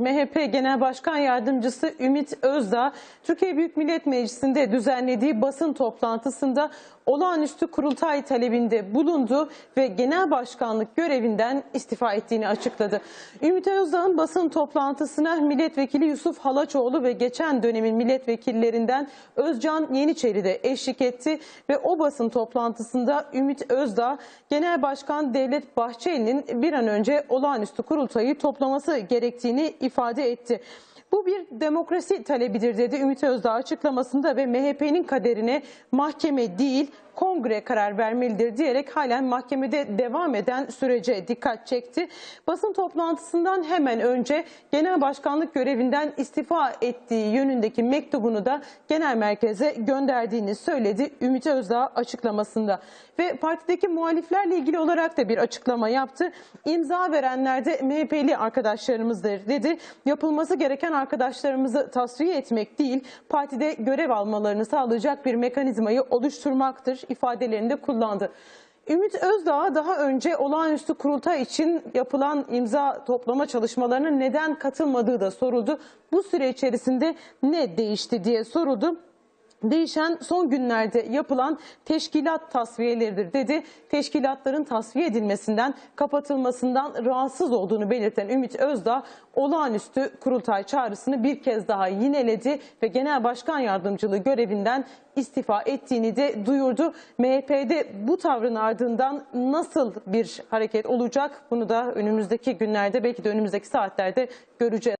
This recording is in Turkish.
MHP Genel Başkan Yardımcısı Ümit Özdağ, Türkiye Büyük Millet Meclisi'nde düzenlediği basın toplantısında olağanüstü kurultay talebinde bulundu ve genel başkanlık görevinden istifa ettiğini açıkladı. Ümit Özdağ'ın basın toplantısına milletvekili Yusuf Halaçoğlu ve geçen dönemin milletvekillerinden Özcan Yeniçeri de eşlik etti ve o basın toplantısında Ümit Özdağ, Genel Başkan Devlet Bahçeli'nin bir an önce olağanüstü kurultayı toplaması gerektiğini ifade etti. Bu bir demokrasi talebidir dedi Ümit Özdağ açıklamasında ve MHP'nin kaderine mahkeme değil kongre karar vermelidir diyerek halen mahkemede devam eden sürece dikkat çekti. Basın toplantısından hemen önce genel başkanlık görevinden istifa ettiği yönündeki mektubunu da genel merkeze gönderdiğini söyledi Ümit Özdağ açıklamasında. Ve partideki muhaliflerle ilgili olarak da bir açıklama yaptı. İmza verenler de MHP'li arkadaşlarımızdır dedi. Yapılması gereken arkadaşlarımızı tasfiye etmek değil, partide görev almalarını sağlayacak bir mekanizmayı oluşturmaktır ifadelerini de kullandı. Ümit Özdağ daha önce olağanüstü kurultay için yapılan imza toplama çalışmalarına neden katılmadığı da soruldu. Bu süre içerisinde ne değişti diye soruldu. Değişen son günlerde yapılan teşkilat tasfiyeleridir dedi. Teşkilatların tasfiye edilmesinden, kapatılmasından rahatsız olduğunu belirten Ümit Özdağ olağanüstü kurultay çağrısını bir kez daha yineledi ve Genel Başkan Yardımcılığı görevinden istifa ettiğini de duyurdu. MHP'de bu tavrın ardından nasıl bir hareket olacak bunu da önümüzdeki günlerde belki de önümüzdeki saatlerde göreceğiz.